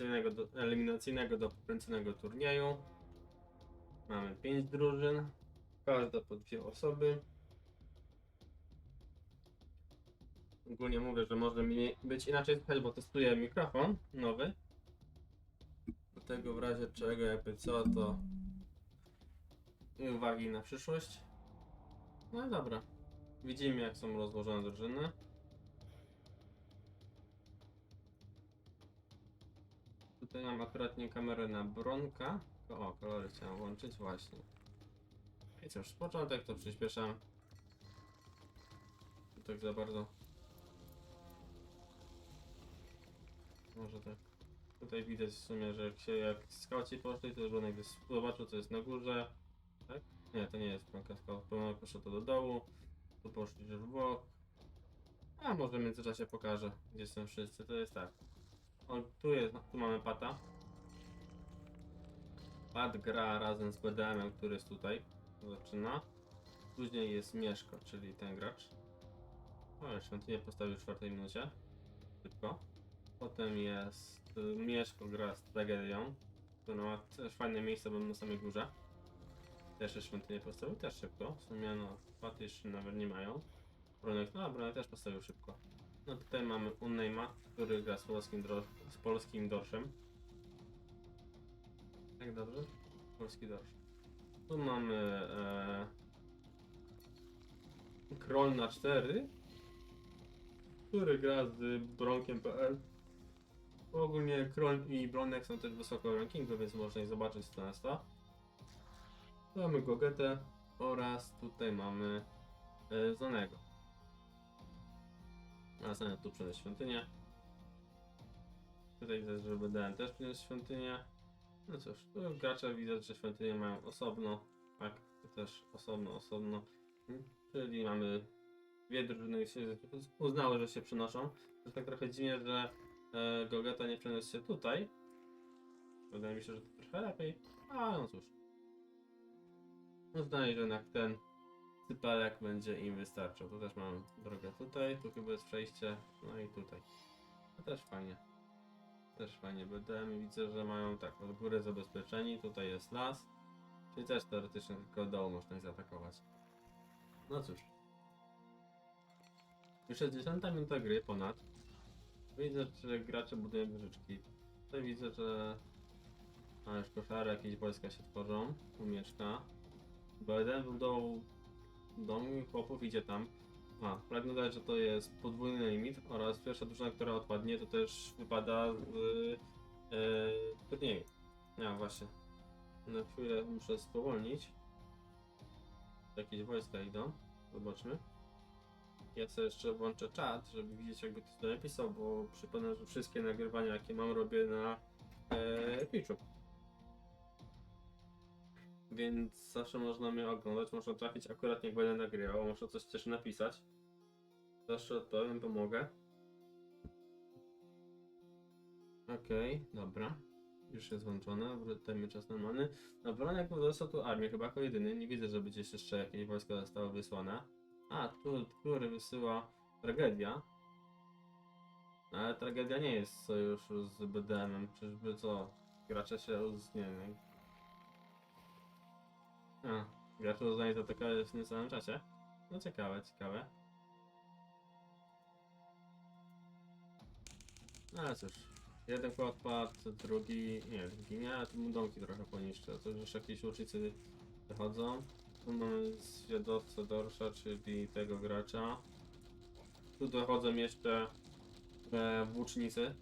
eliminacyjnego do, eliminacyjnego do pokręconego turnieju. Mamy 5 drużyn, każda po dwie osoby. Ogólnie mówię, że może mi być inaczej słychać, bo testuję mikrofon nowy. Do tego w razie czego, jakby co, to i uwagi na przyszłość. No dobra. Widzimy jak są rozłożone drużyny. Mam akurat nie kamerę na Bronka. O, kolory chciałem włączyć, właśnie. I cóż, początek to przyspieszam. Tak za bardzo. Może tak. Tutaj widać w sumie, że jak się jak skauci poszli, to Bronek zobaczył co jest na górze. Tak? Nie, to nie jest Bronka Scout. Bronek poszedł do dołu. Tu poszli już w bok. A może w międzyczasie pokażę, gdzie są wszyscy. To jest tak. O, tu jest, tu mamy Pata. Pat gra razem z BDM-em, który jest tutaj. Zaczyna. Później jest Mieszko, czyli ten gracz. O, świątynię postawił w czwartej minucie. Szybko. Potem jest y, Mieszko gra z Tragedią, która ma też fajne miejsce, bo na samej górze. Też jest świątynię postawił, też szybko. W sumie no, Paty jeszcze nawet nie mają. Bronek, no Bronek też postawił szybko. No tutaj mamy Unname'a, który gra z polskim, z polskim dorszem. Tak dobrze? Polski dorsz. Tu mamy e, na 4, który gra z Bronkiem.pl. Ogólnie Kroll i Bronek są też wysoko w rankingu, więc można ich zobaczyć nas to. Tu mamy Gogetę oraz tutaj mamy e, Zonego. A Zonek tu przyniósł świątynię. Tutaj widać, że BDM też przyniósł świątynię. No cóż, tu gracze widzę, że świątynie mają osobno. Tak, też osobno, osobno. Czyli mamy dwie drużyny uznały, że się przenoszą. To tak trochę dziwnie, że e, nie przeniósł się tutaj. Wydaje mi się, że to trochę lepiej. A no cóż. Uznaję, że jednak ten cypelek będzie im wystarczał. Tu też mam drogę tutaj, tu chyba jest przejście, no i tutaj. To też fajnie. Też fajnie BDM widzę, że mają tak, od góry zabezpieczeni, tutaj jest las. Czyli też teoretycznie tylko dołu można ich zaatakować. No cóż. Już jest 10 minuta gry ponad. Widzę, że gracze budują wieżyczki. Tutaj widzę, że a już koszary, jakieś wojska się tworzą. U mieszka. BDM wybudował dom chłopów idzie tam. A, pragnę dodać, że to jest podwójny limit oraz pierwsza drużyna, która odpadnie, to też wypada z e, turnieju. Ja właśnie. Na chwilę muszę spowolnić. Jakieś wojska idą. Zobaczmy. Ja sobie jeszcze włączę czat, żeby widzieć jakby to napisał, bo przypomnę, że wszystkie nagrywania jakie mam robię na e, Twitchu. Więc zawsze można mnie oglądać, można trafić akurat jak będę nagrywał, można coś też napisać. Zawsze odpowiem, pomogę. Okej, dobra. Już jest włączone, dajmy czas na many. Dobra, jak dostał tu armię, chyba jako jedyny. Nie widzę, żeby gdzieś jeszcze jakieś wojsko zostało wysłane. A, tu, który wysyła tragedia. Ale tragedia nie jest sojuszu z BDM-em. Czyżby co? Gracze się z. A, gracze uznają za takie w tym samym czasie. No ciekawe, ciekawe. No ale cóż, jeden kład drugi, nie, drugi nie, tu mu domki trochę poniszczę, to już jakieś łucznicy wychodzą. Tu mamy zwiadowcę Dorsza, czyli tego gracza. Tu dochodzą jeszcze e, włócznicy.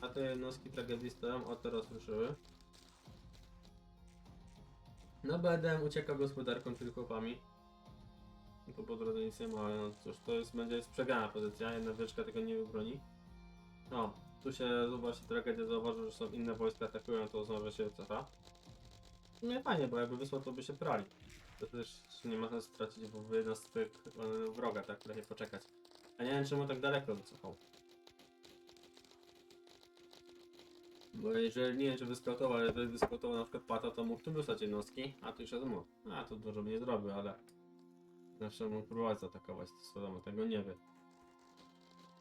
A te jednostki tragedii stoją, o teraz ruszyły. No BDM ucieka gospodarką, czyli chłopami. Tu po drodze nic nie ma, ale no cóż, to jest, będzie jest przegrana pozycja, jedna wieczka tego nie wybroni. No, tu się zobaczy tragedia, zauważył, że są inne wojska atakują, to znowu się wycofa. Nie fajnie, bo jakby wysłał, to by się prali. To też nie można stracić, bo w jednostkę e, wroga, tak, lepiej poczekać. A nie wiem, czemu tak daleko wycofał. Bo jeżeli nie wiem, czy wyskautował, ale jeżeli wyskautował na przykład pata, to mógł tu wysłać jednostki, a tu już mógł. A, to dużo by nie zrobił, ale... Zawsze mógł próbować zaatakować, to wiadomo, tego nie wie.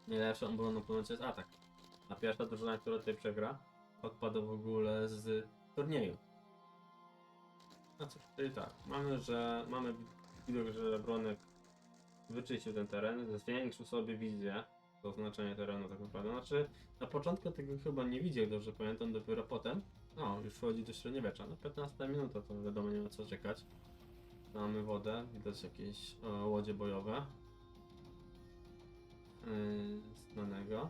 Najlepszą obroną ponoć jest atak. A pierwsza drużyna, która tutaj przegra, odpada w ogóle z turnieju. No cóż, czyli tak, mamy, że mamy widok, że Bronek wyczyścił ten teren, zwiększył sobie wizję, oznaczenie terenu tak naprawdę. Znaczy, na początku tego chyba nie widział, dobrze pamiętam, dopiero potem, no, już wchodzi do średniowiecza. No 15 minuta to wiadomo, nie ma co czekać. Mamy wodę, widać jakieś e, łodzie bojowe. Yy, znanego.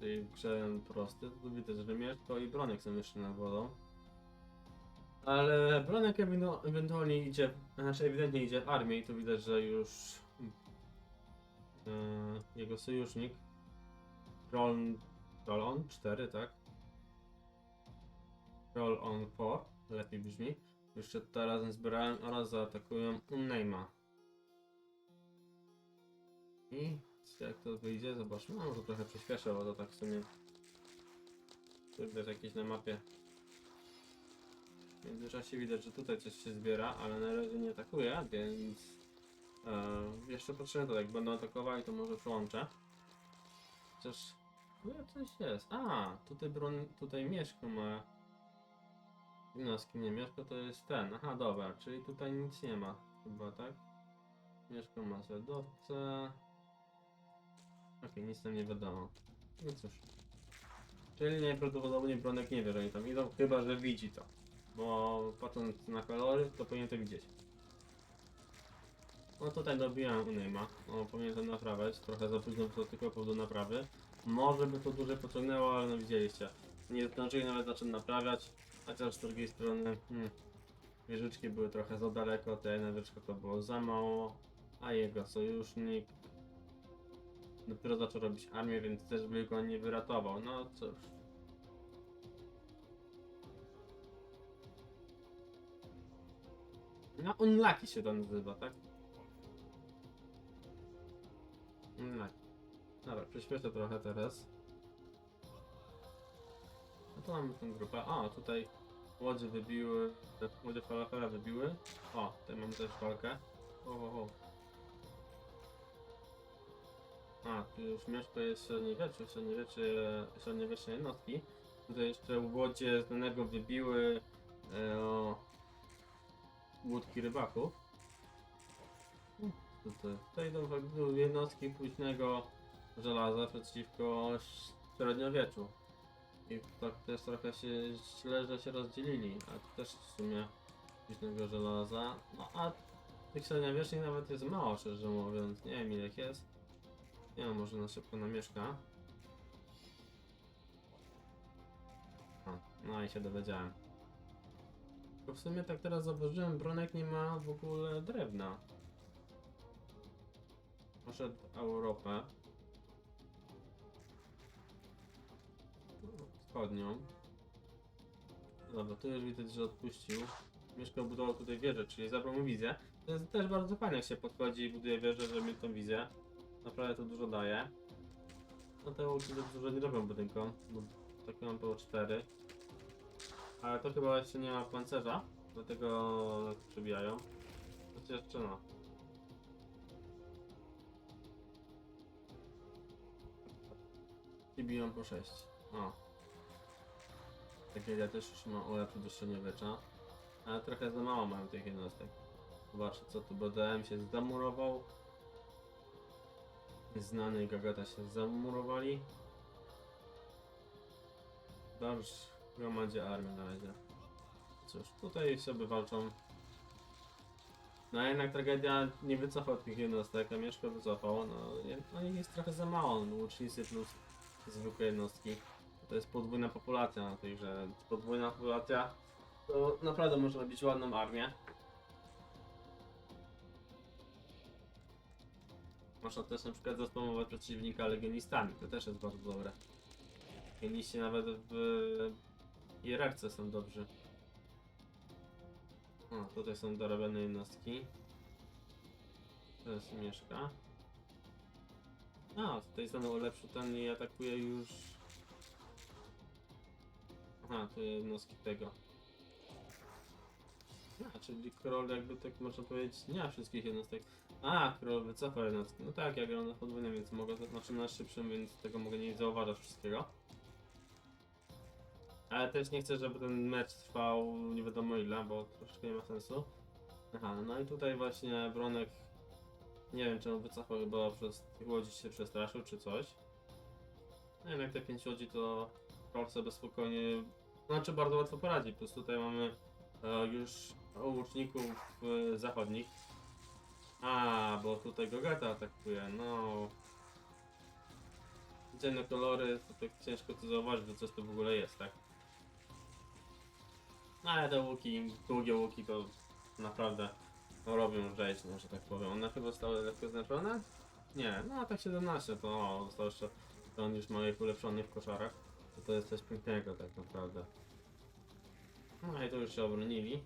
Czyli grze prosty, tu widać, że Mieszko i Bronek są jeszcze nad wodą. Ale Bronek ewentualnie idzie, znaczy ewidentnie idzie w armię i tu widać, że już jego sojusznik Roll, roll on 4, tak? Roll on 4, lepiej brzmi. Tutaj razem zbierałem oraz zaatakują Unname'a. I jak to wyjdzie, zobaczmy. No, może trochę przyspieszę, bo to tak w sumie widać jakieś na mapie. W międzyczasie widać, że tutaj coś się zbiera, ale na razie nie atakuje, więc e, jeszcze potrzebne to, jak będą atakowali, to może przełączę. Chociaż jak coś jest. A, tutaj broń, tutaj Mieszko ma. Z kim nie Mieszko to jest ten. Aha, dobra, czyli tutaj nic nie ma, chyba tak? Mieszko ma zwiadowcę. Okej, nic tam nie wiadomo. No cóż. Czyli najprawdopodobniej Bronek nie wie, że oni tam idą, chyba że widzi to. Bo patrząc na kolory, to powinien to widzieć. No tutaj dobijałem Unejma. No, powinien naprawiać. Trochę za późno to tylko pół do naprawy. Może by to dłużej pociągnęło, ale no widzieliście. Nie zdążyli nawet zacząć naprawiać. Chociaż z drugiej strony, hmm, wieżyczki były trochę za daleko, ta jedna wieżyczka to było za mało, a jego sojusznik dopiero zaczął robić armię, więc też by go nie wyratował. No cóż. No, Unlucky się to nazywa, tak? Unlucky. Dobra, przyspieszę trochę teraz. No to mamy tą grupę. A, tutaj łodzie wybiły, łodzie falafela wybiły. O, tutaj mamy też walkę. O, o, o. A, tu już miasto jest średniowiecze, średniowiecze, średniowieczne jednostki. Tutaj jeszcze łodzie znanego wybiły e, o, łódki rybaków. Tutaj, tutaj idą w- jednostki późnego żelaza przeciwko średniowieczu. I tak też trochę się źle, że się rozdzielili, a też w sumie późnego żelaza. No a tych średniowiecznych nawet jest mało, szczerze mówiąc. Nie wiem ile jest. Nie wiem, może na szybko namieszka. No i się dowiedziałem. Bo w sumie tak teraz zauważyłem, Bronek nie ma w ogóle drewna. Poszedł Europę. Wschodnią. Dobra, tu już widać, że odpuścił. Mieszkał budował tutaj wieżę, czyli zabrał mu wizję. To jest też bardzo fajnie, jak się podchodzi i buduje wieżę, żeby mieć tą wizję. Naprawdę to dużo daje. No te to dużo nie robią budynkom, bo takie mam było 4. Ale to chyba jeszcze nie ma pancerza, dlatego tak przebijają. Chociaż jeszcze no. I biją po 6. O. Takie ja też już ma ulepszyć do średniowiecza. Ale trochę za mało mają tych jednostek. Zobaczcie co tu BDM się zamurował. Znany Gagata się zamurowali. Darsz gromadzi armię na razie. Cóż, tutaj sobie walczą. No jednak tragedia nie wycofał tych jednostek, a Mieszko wycofał. No, nie- no ich jest trochę za mało, no, łucznicy plus zwykłe jednostki. To jest podwójna populacja na tej grze. Podwójna populacja to naprawdę może robić ładną armię. Można też na przykład zaspamować przeciwnika legionistami, to też jest bardzo dobre. Legioniści nawet w hierarce są dobrzy. O, tutaj są dorobione jednostki. To jest mieszka. A, tutaj znowu ulepszył ten i atakuje już... Aha, tu jednostki tego. A, czyli król jakby tak można powiedzieć nie ma wszystkich jednostek. A, król wycofał jednostki. No tak, ja gram na podwójnym, więc mogę, znaczy na szybszym, więc tego mogę nie zauważać wszystkiego. Ale też nie chcę, żeby ten mecz trwał nie wiadomo ile, bo troszkę nie ma sensu. Aha, no i tutaj właśnie Bronek, nie wiem czemu wycofał, chyba przez tych łodzi się przestraszył czy coś. Nie wiem, jak te 5 łodzi to Król sobie spokojnie, znaczy bardzo łatwo poradzi, plus tutaj mamy e, już łuczników e, zachodnich. A, bo tutaj Gogeta atakuje, no. Dzienne kolory, to tak ciężko to zauważyć, że coś to w ogóle jest, tak? No ale te łuki, długie łuki to naprawdę robią rzeź, no, że tak powiem. One chyba zostały lekko znaczone? Nie, no tak 17 to o, został jeszcze, on już ma ich ulepszony w koszarach. To to jest coś pięknego tak naprawdę. No i to już się obronili.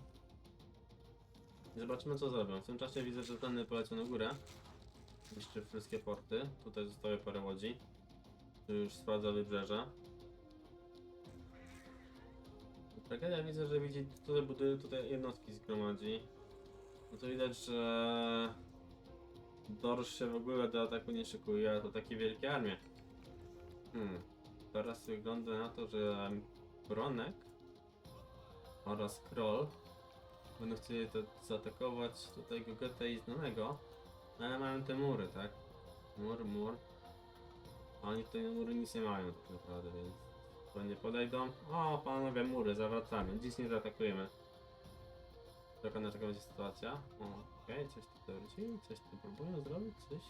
I Zobaczymy co zrobią. W tym czasie widzę, że ten polecą na górę. Niszczy wszystkie porty. Tutaj zostaje parę łodzi. Tu już sprawdza wybrzeże. Tragedia widzę, że widzi tutaj buduje tutaj jednostki zgromadzi. No to widać, że Dorsz się w ogóle do ataku nie szykuje, a to takie wielkie armie. Hmm. Teraz wygląda na to, że Bronek oraz Kroll będą chcieli to zaatakować tutaj Gogetę i znanego, ale mają te mury, tak? Mur, mur. A oni tutaj mury nic nie mają tak naprawdę, więc to nie podejdą. O, panowie mury, zawracamy. Dziś nie zaatakujemy. Na czeka będzie sytuacja. Okej, coś tutaj wróci, coś tu próbują zrobić, coś.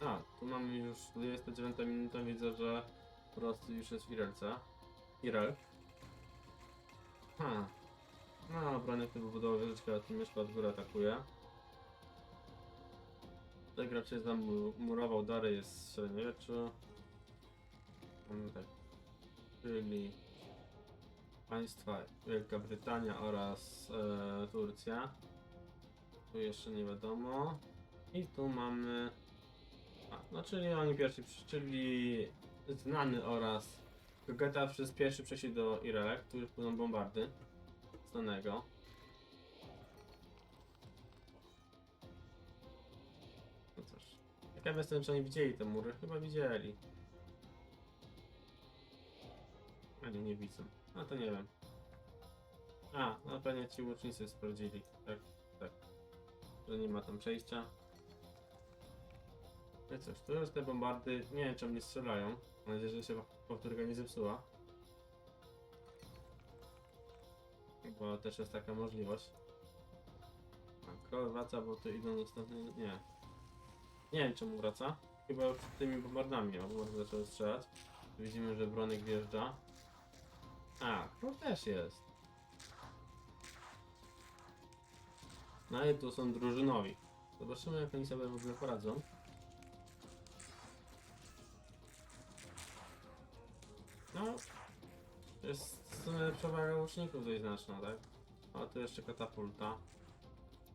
A, tu mamy już 29 minuta, widzę, że po prostu już jest w Irelce. Irel. Ha. No, obronek tu wybudował wieżyczkę, a tu mieszka od góry atakuje. Tutaj gracz jest zamurował dary, jest średniowieczu. Mamy tak. Czyli państwa Wielka Brytania oraz e, Turcja. Tu jeszcze nie wiadomo. I tu mamy. A, no czyli oni pierwsi, czyli znany oraz Gogeta przez pierwszy przeszli do Irelek, tu płyną bombardy. Znanego. No cóż. Ciekaw jestem, czy oni widzieli te mury. Chyba widzieli. A nie, nie widzą. No to nie wiem. A, no pewnie ci łucznicy sprawdzili. Tak, tak. Że nie ma tam przejścia. No i cóż, tu już te bombardy, nie wiem czemu nie strzelają. Mam nadzieję, że się powtórka nie zepsuła. Bo też jest taka możliwość. A, król wraca, bo tu idą następne... Nie. Nie wiem czemu wraca. Chyba już tymi bombardami, a bombardy zaczęły strzelać. Widzimy, że Bronek wjeżdża. A, król też jest. No i tu są drużynowi. Zobaczymy jak oni sobie w ogóle poradzą. No, jest przewaga łuczników dość znaczna, tak? A tu jeszcze katapulta.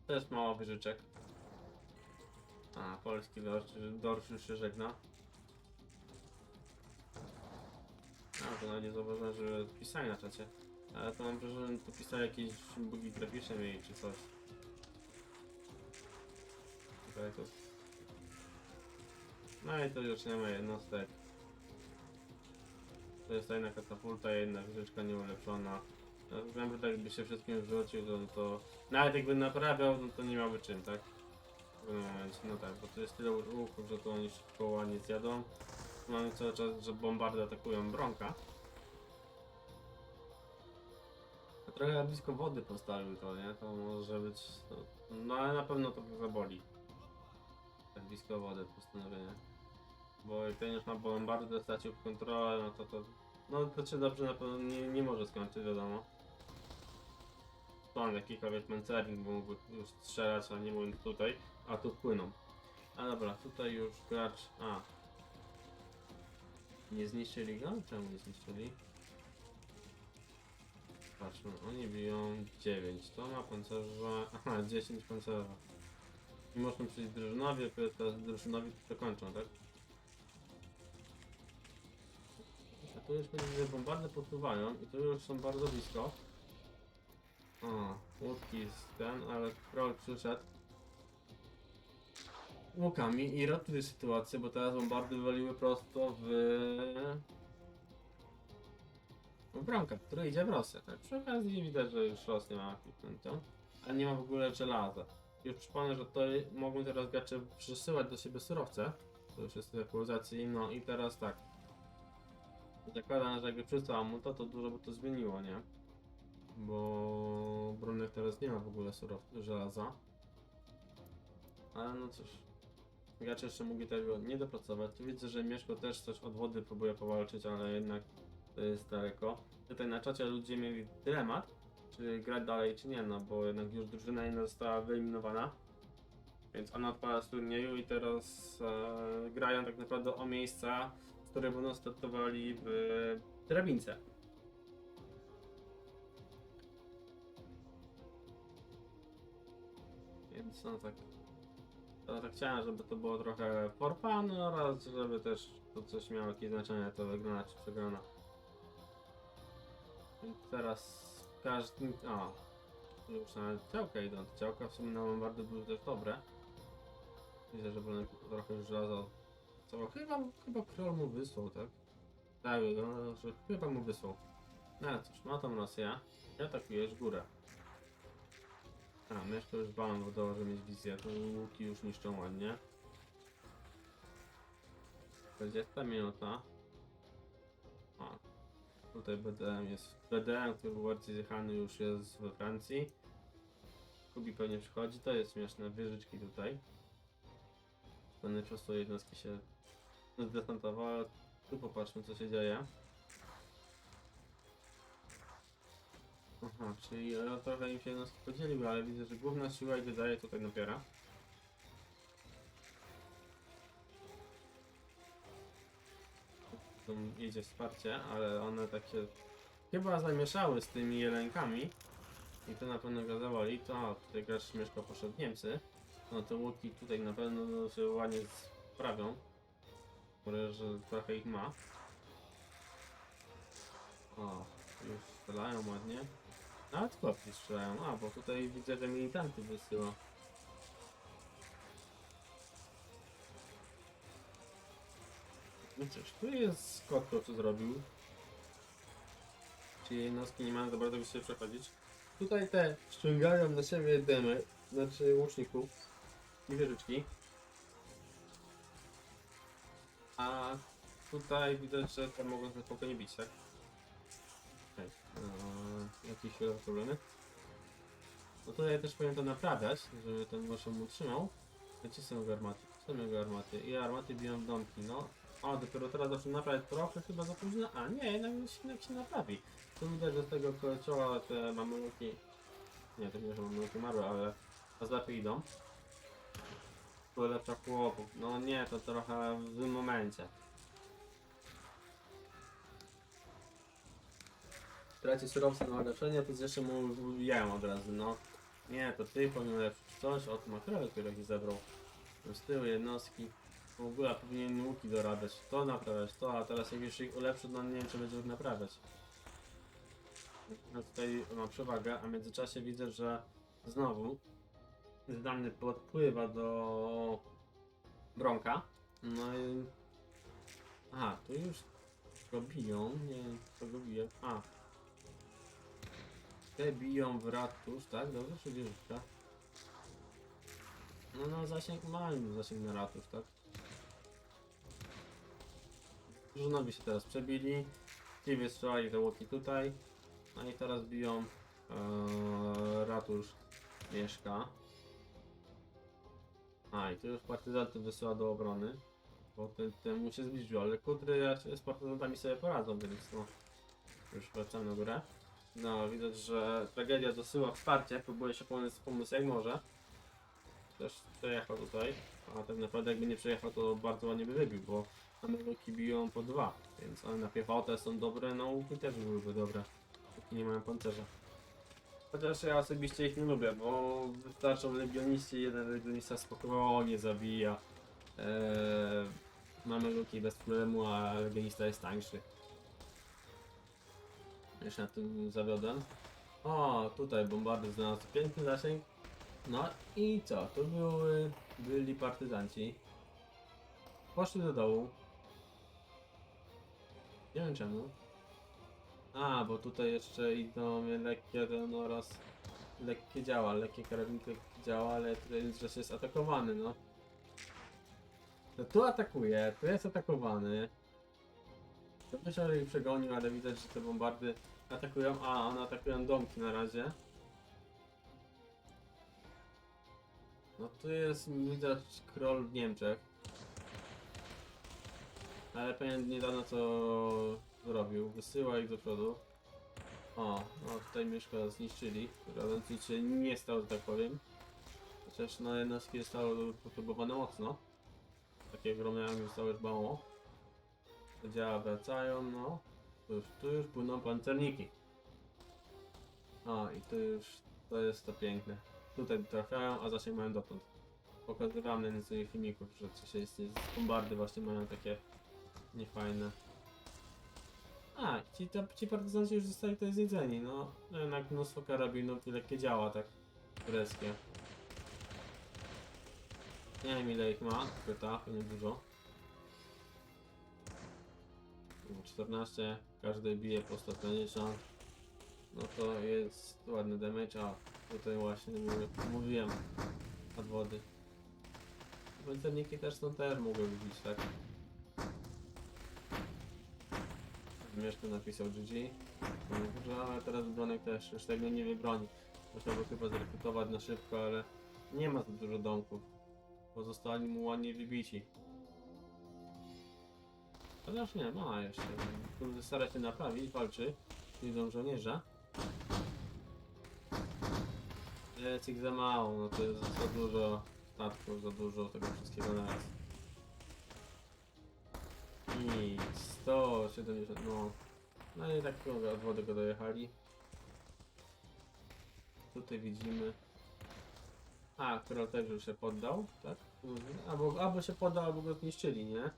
Też mało wyżyczek. A, polski dorsz, dorsz już się żegna. A, to nawet nie zauważyłem, że pisali na czacie. Ale to mam wrażenie, że tu pisali jakieś bugi graficzne mieli czy coś. To... No i to ma jednostek. To jest jedna katapulta, jedna wieżyczka nieulepszona. No, wiem, że tak jakby się wszystkim wrzucił, to, to nawet jakby naprawiał, no to nie miałby czym, tak? No tak, bo to jest tyle łuków, że to oni szybko ładnie zjadą. Mamy cały czas, że bombardy atakują Bronka. A Trochę blisko wody postawił to, nie? To może być... To, no ale na pewno to zaboli. Tak blisko wody postanowienie. Bo jak ten już ma bombardę, stracił kontrolę, no to to... No to się dobrze na pewno nie, nie może skończyć, wiadomo. Plan jakikolwiek pancernik bo mógłby już strzelać, a nie mówiąc tutaj, a tu płyną. A dobra, tutaj już gracz... A. Nie zniszczyli go? Czemu nie zniszczyli? Patrzmy, oni biją 9, to ma pancerza... Aha, 10 pancerza. I można przyjść drużynowi, to drużynowi to kończą, tak? A tu już będzie, bombardy popływają i tu już są bardzo blisko. O, łódki z ten, ale troll przyszedł. Łukami i ratuje sytuację, bo teraz bombardy waliły prosto w... w bramkę, która idzie w Rosję. Tak, przy okazji widać, że już Rosja ma klikniętą, ale nie ma w ogóle żelaza. Już przypomnę, że to mogą teraz gracze przysyłać do siebie surowce. To już jest aktualizacji, no i teraz tak. Zakładam, że jakby przysłał mu to, to dużo by to zmieniło, nie? Bo Brunek teraz nie ma w ogóle surow żelaza. Ale no cóż. Gracze jeszcze mogli tego nie dopracować. Tu widzę, że Mieszko też coś od wody próbuje powalczyć, ale jednak to jest daleko. Tutaj na czacie ludzie mieli dylemat, czy grać dalej, czy nie, no bo jednak już drużyna jedna została wyeliminowana. Więc ona odpada z turnieju i teraz e, grają tak naprawdę o miejsca, z których będą startowali w drabince. Więc no tak. To chciałem, żeby to było trochę fun oraz żeby też to coś miało jakieś znaczenie, to wygrana czy przegrana. Teraz każdy. O, już nawet działka idą. Te działka w sumie na bombardy były też dobre. Widzę, że będę trochę już żelaza. Co? Chyba, chyba król mu wysłał, tak? Tak, no, że chyba mu wysłał. No cóż, ma tam Rosja. I atakujesz górę. A, Mieszko już balon wodowy, że mieć wizję. To łuki już niszczą ładnie. 40 minuta. Tutaj BDM jest. BDM, który był bardziej zjechany już jest we Francji. Kubi pewnie przychodzi, to jest śmieszne. Wieżyczki tutaj. Będę po prostu jednostki się zdesantowały. Tu popatrzmy co się dzieje. Aha, czyli trochę im się jednostki podzieliły, ale widzę, że główna siła i wydaje tutaj napiera. Tu idzie wsparcie, ale one tak się chyba zamieszały z tymi jelenkami. I to na pewno go zawoli. To tutaj gracz mieszka poszedł Niemcy. No te łuki tutaj na pewno się ładnie sprawią. Może, że trochę ich ma. O, już strzelają ładnie. Nawet chłopcy strzelają. A, bo tutaj widzę, że militanty wysyła. No cóż, tu jest kotko, co zrobił. Czyli jednostki nie mają za bardzo się przechodzić. Tutaj te ściągają na siebie dymy, znaczy łuczników i wieżyczki. A tutaj widać, że te mogą sobie spokojnie bić, tak? Chwilowe problemy. No tutaj też powinien to naprawiać, żeby ten moszem utrzymał. Gdzie są jego armaty? Są jego armaty. I armaty biją w domki, no. O, dopiero teraz zaczął naprawiać trochę chyba za późno. A nie, jednak się, jednak się naprawi. Tu widać, że z tego kościoła te mameluki... Nie, to nie, że mameluki marły, ale lepiej idą. Lepsza chłopów. No nie, to trochę w tym momencie. Traci surowce na leczenie, to jeszcze mu jem od razu, no. Nie, to ty powinien coś, od makrel, których zebrał. Z tyłu jednostki. W ogóle powinien łuki dorabiać, to naprawiać, to, a teraz jak już ich ulepszy, no nie wiem czy będzie mógł naprawiać. No tutaj ma przewagę, a w międzyczasie widzę, że znowu zdany podpływa do Bronka. No i... Aha, tu już go biją, nie wiem co go bije. A, te biją w ratusz, tak? Dobrze, czy wieżyczka? No, no, zasięg mają zasięg na ratusz, tak? Drużynowi się teraz przebili. Ci wystrzelali te łoki tutaj. No i teraz biją ee, ratusz mieszka. A i tu już partyzanty wysyła do obrony. Bo ten, ten mu się zbliżył, ale kudry z partyzantami sobie poradzą, więc no. Już wracamy na górę. No, widać, że tragedia dosyła wsparcie, próbuje się pomóc, pomóc jak może. Też przejechał tutaj, a tak naprawdę jakby nie przejechał, to bardzo ładnie by wybił, bo Ameryki biją po dwa, więc one na piechotę są dobre, no łuki też byłyby dobre, póki nie mają pancerza. Chociaż ja osobiście ich nie lubię, bo wystarczą legioniści, jeden legionista spokojnie zabija. Eee, mamy luki bez problemu, a legionista jest tańszy. Jeszcze na tym zawiodem. O, tutaj bombardy znalazł piękny zasięg. No i co? Tu były, byli partyzanci. Poszli do dołu. Nie wiem czemu. A, bo tutaj jeszcze idą lekkie ten oraz lekkie działa, lekkie karabinki działa, ale tutaj że jest atakowany, no. To tu atakuje, tu jest atakowany. Myślę, że ich przegonił, ale widać, że te bombardy atakują. A, one atakują domki na razie. No tu jest, widać, król w Niemczech. Ale pewnie niedawno co zrobił. Wysyła ich do przodu. O, no tutaj mieszka zniszczyli. Się nie stało, że tak powiem. Chociaż no jednostki zostały potubowane mocno. Takie ogromne jak zostało już mało. Działa wracają, no. Tu już, tu już płyną pancerniki. A i tu już to jest to piękne. Tutaj trafiają, a zasięg mają dotąd. Pokazywałem na swoich filmików, że coś jest, jest bombardy właśnie mają takie niefajne. A, ci, ci partyzanci już zostali tutaj zjedzeni, no. No Jednak mnóstwo karabinów i lekkie działa, tak tureckie. Nie wiem ile ich ma, pyta, nie dużo. 14, każdy bije po 150. No to jest ładny damage, a tutaj właśnie mówiłem od wody. Pancerniki też są też mogły bić, tak? Mieszko napisał GG. No, ale teraz Bronek też już tego nie wybroni. Można by chyba zrekrutować na szybko, ale nie ma za dużo domków. Pozostali mu ładnie wybici. Chociaż nie, ma jeszcze. Tu Stara się naprawić, walczy. Widzą żołnierza. Jest ich za mało, no to jest za dużo statków, za dużo tego wszystkiego na raz. I 170, no. No i tak od wody go dojechali. Tutaj widzimy. A, król też już się poddał, tak? Albo, albo się poddał, albo go zniszczyli, nie?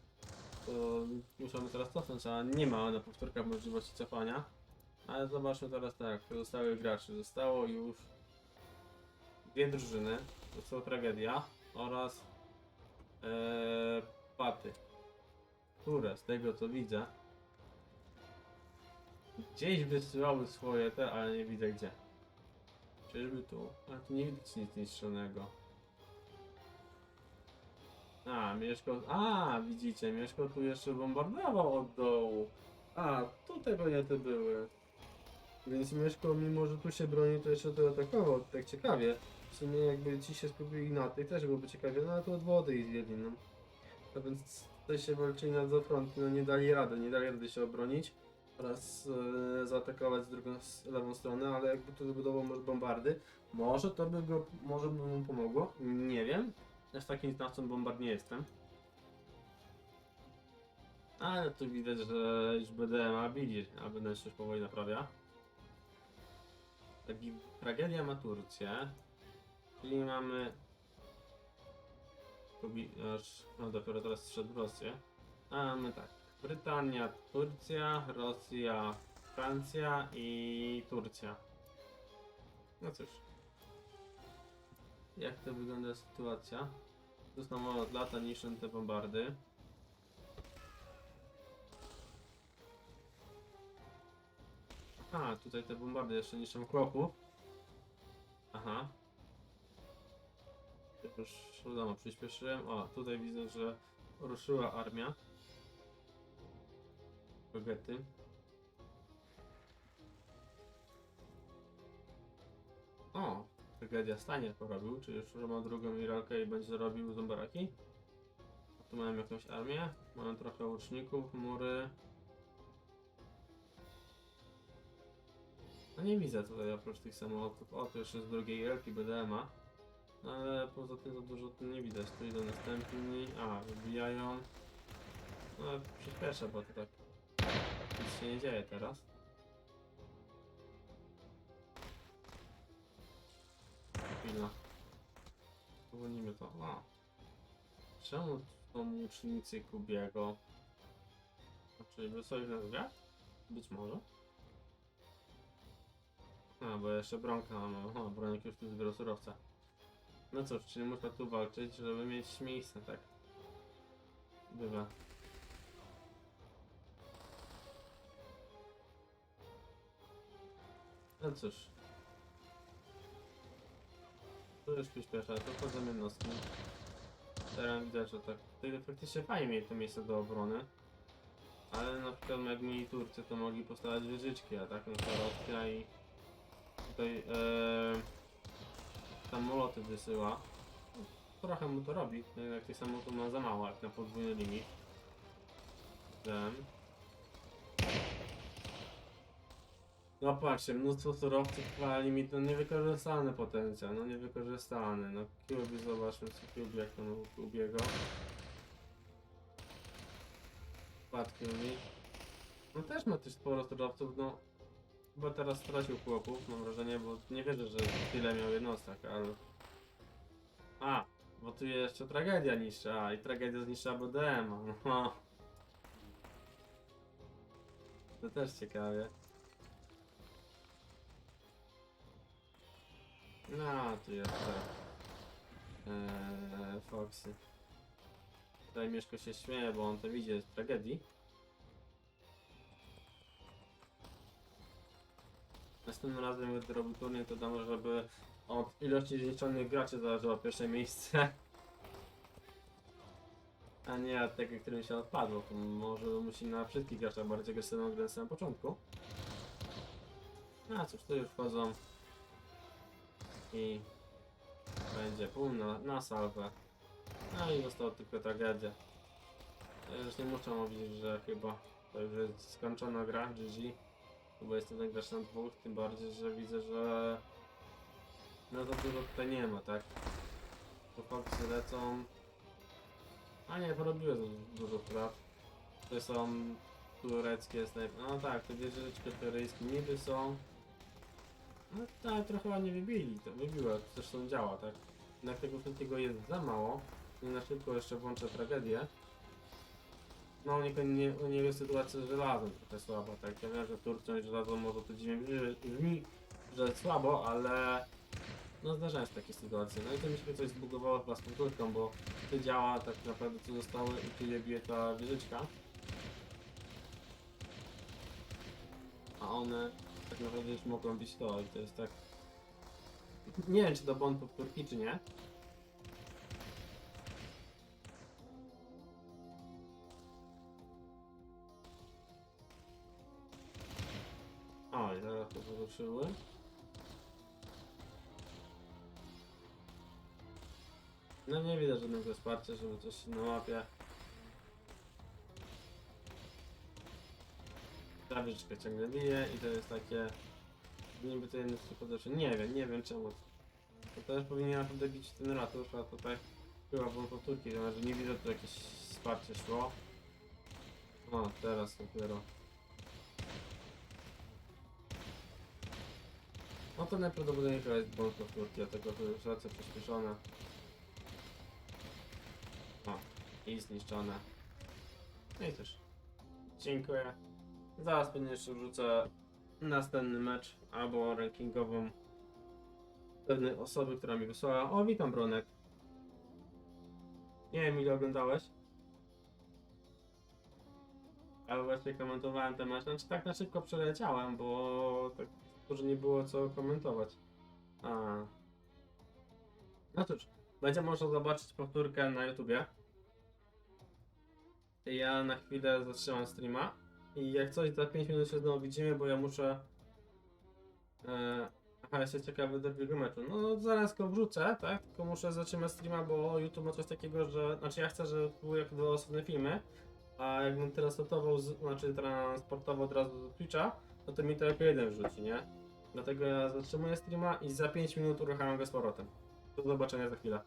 To musimy teraz cofnąć, a nie ma na powtórkach możliwości cofania. Ale zobaczmy teraz tak, pozostałych graczy. Zostało już dwie drużyny, są tragedia oraz ee, paty, które z tego co widzę gdzieś wysyłały swoje te, ale nie widzę gdzie. Czyżby tu? A tu nie widać nic niszczonego. A, Mieszko... A, widzicie, Mieszko tu jeszcze bombardował od dołu. A, tutaj te były. Więc Mieszko, mimo że tu się broni, to jeszcze to atakował, tak ciekawie. W sumie jakby ci się skupili na tych, też byłoby ciekawie, no ale to od wody ich zjedli, no. No więc tutaj się walczyli na dwa fronty, no nie dali rady, nie dali rady się obronić oraz e, zaatakować z drugą, z lewą stronę, ale jakby tu wybudował może bombardy, może to by go, może by mu pomogło, nie wiem. Aż takim znawcą bombard nie jestem. Ale tu widać, że już BDMA widzi, a będę się już powoli naprawia. Taki tragedia ma Turcję. Czyli mamy... Aż, no dopiero teraz wszedł Rosję. A mamy tak. Brytania, Turcja, Rosja, Francja i Turcja. No cóż. Jak to wygląda sytuacja? Tu znowu od lata niszczą te bombardy. A, tutaj te bombardy jeszcze niszczą chłopów. Aha. Już wiadomo, przyspieszyłem. O, tutaj widzę, że ruszyła armia. Bagety. O, tragedia stanie porobił, czy już ma drugą Iralkę i będzie robił zombaraki? Tu mają jakąś armię, mają trochę łuczników, mury. No nie widzę tutaj oprócz tych samolotów. O, tu jeszcze z drugiej Iralki BDMA. No ale poza tym za dużo tu nie widać. Tu idą następni. A, wybijają. No przyspieszę, bo to tak nic się nie dzieje teraz. Chwila. Powolnimy to. A. Czemu są łucznicy Kubiego? Znaczy wysłali na zwiat? Być może. A, bo jeszcze bronka mam. O, bronek już tu zbiorą surowca. No cóż, czyli muszę tu walczyć, żeby mieć miejsce, tak? Bywa. No cóż. Tu już przyspiesza, to wchodzą jednostki. Teraz widzę, że tak. Tutaj faktycznie fajnie mieli to miejsce do obrony. Ale na przykład jak mieli Turcy, to mogli postawić wieżyczki, a tak no to Rosja i tutaj e, samoloty wysyła. Trochę mu to robi, no jak tych samolotów ma za mało, jak na podwójny limit. Ten. No patrzcie, mnóstwo surowców, a limit, no niewykorzystany potencjał, no niewykorzystany. No Cube, zobaczmy co Cube, jak to u Cubiego. Spadki mi. No też ma też sporo surowców, no. Chyba teraz stracił chłopów, mam wrażenie, bo nie wierzę, że tyle miał jednostek, ale... A, bo tu jeszcze tragedia niższa, a, i tragedia zniszczyła BDM, no. To też ciekawie. No, tu jest tak. Eee, Foxy. Tutaj Mieszko się śmieje, bo on to widzi z tragedii. Następnym razem, gdy robił turniej, to damy, żeby od ilości zniszczonych graczy zależało pierwsze miejsce. A nie od tego, którym się odpadło. To może musi na wszystkich graczach bardziej agresywną grę na początku. No cóż, tu już wchodzą. I będzie pół na, na salwę. No i została tylko tragedia. Już nie muszę mówić, że chyba to już jest skończona gra GG. Bo jest jeden gracz na dwóch, tym bardziej, że widzę, że no to dużo tutaj nie ma, tak? Chłopaki lecą. A nie, porobiły du- dużo praw. To są tureckie snajpy. No tak, te wieżyczki tureckie niby są. No tak, trochę ładnie wybili, to wybiło, to zresztą działa, tak? Jednak tego wszystkiego jest za mało. I na szybko jeszcze włączę tragedię. No u niego, nie, u niego sytuacja z żelazem trochę słaba, tak? Ja wiem, że Turcją i żelazo może to dziwnie brzmi, że słabo, ale no zdarzają się takie sytuacje. No i to mi się coś zbugowało chyba z powtórką, bo to działa tak naprawdę co zostało i tu je bije ta wieżyczka. A one tak naprawdę już mogą bić to i to jest tak... Nie wiem czy to błąd powtórki czy nie. Oj, zaraz to wyruszyły. No nie widać żadnego wsparcia, żeby coś na mapie. Trawyczkę ciągle bije i to jest takie... Niby to jedno podeszły. Nie wiem, nie wiem czemu. To też powinien naprawdę bić ten ratusz, a tutaj chyba było powtórki, to znaczy nie widzę tu jakieś wsparcie szło. O, teraz dopiero. No to najprawdopodobniej chyba jest błąd powtórki, dlatego to już lecę przyspieszone. O, i zniszczone. No i też. Dziękuję. Zaraz pewnie jeszcze wrzucę następny mecz albo rankingową pewnej osoby, która mi wysłała. O, witam Bronek. Nie wiem ile oglądałeś. Ale właśnie komentowałem ten mecz. Znaczy tak na szybko przeleciałem, bo tak dużo nie było co komentować. A. No cóż, będzie można zobaczyć powtórkę na YouTubie. Ja na chwilę zatrzymam streama i jak coś za 5 minut się znowu widzimy, bo ja muszę. E, aha, jeszcze ciekawy drugiego meczu. No zaraz go wrzucę, tak? Tylko muszę zatrzymać streama, bo YouTube ma coś takiego, że. Znaczy ja chcę, żeby były jak dwa osobne filmy. A jakbym teraz sortował, z, znaczy transportował od razu do Twitcha, no to mi to jako jeden wrzuci, nie? Dlatego ja zatrzymuję streama i za 5 minut uruchamiam go z powrotem. Do zobaczenia za chwilę.